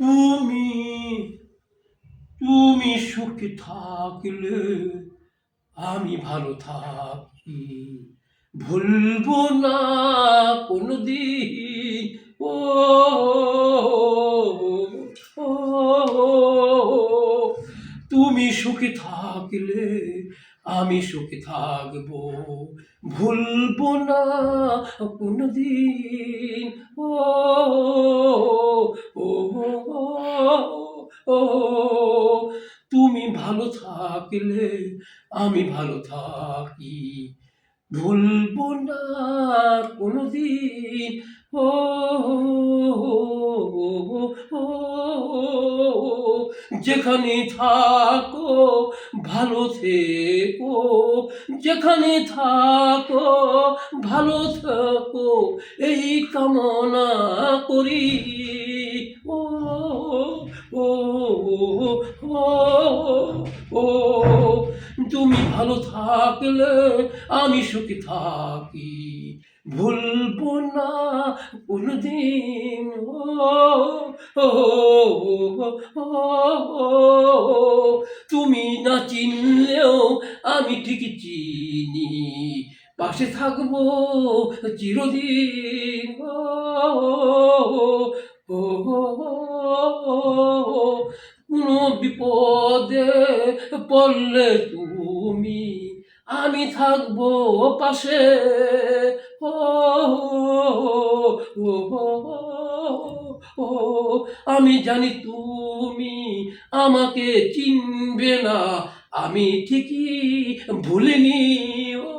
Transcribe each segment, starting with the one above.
তুমি তুমি সুখে থাকলে আমি ভালো থাকি। ভুলবো না কোনদিন, ও তুমি সুখে থাকলে আমি সুখে থাকব। ভুলবো না কোনদিন, ও থাকলে আমি ভালো থাকি ভুলবো না কোনদিন ও যেখানে থাকো ভালো থেকো যেখানে থাকো ভালো থাকো এই কামনা করি ও ও ও ও তুমি ভালো থাকলে আমি সুখী থাকি। ভুলবো না কোনদিন তুমি না চিনলেও আমি ঠিক চিনি, পাশে থাকব চিরদিন কোনো বিপদে পড়লে তুমি আমি থাকব পাশে ও, ও, আমি জানি তুমি আমাকে চিনবে না আমি ঠিকই ভুলিনি ও,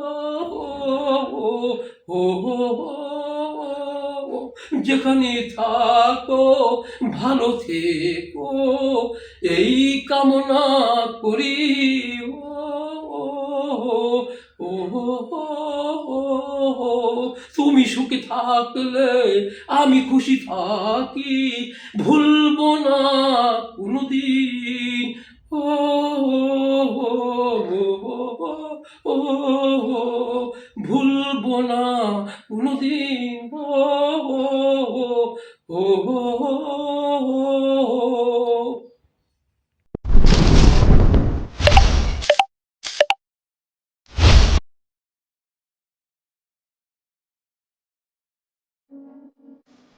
যেখানে থাকো ভালো থেকো এই কামনা করি তুমি সুখে থাকলে আমি খুশি থাকি ভুলবো না কোনদিন ও, ভুলবো না কোনদিন ও, ও, ও,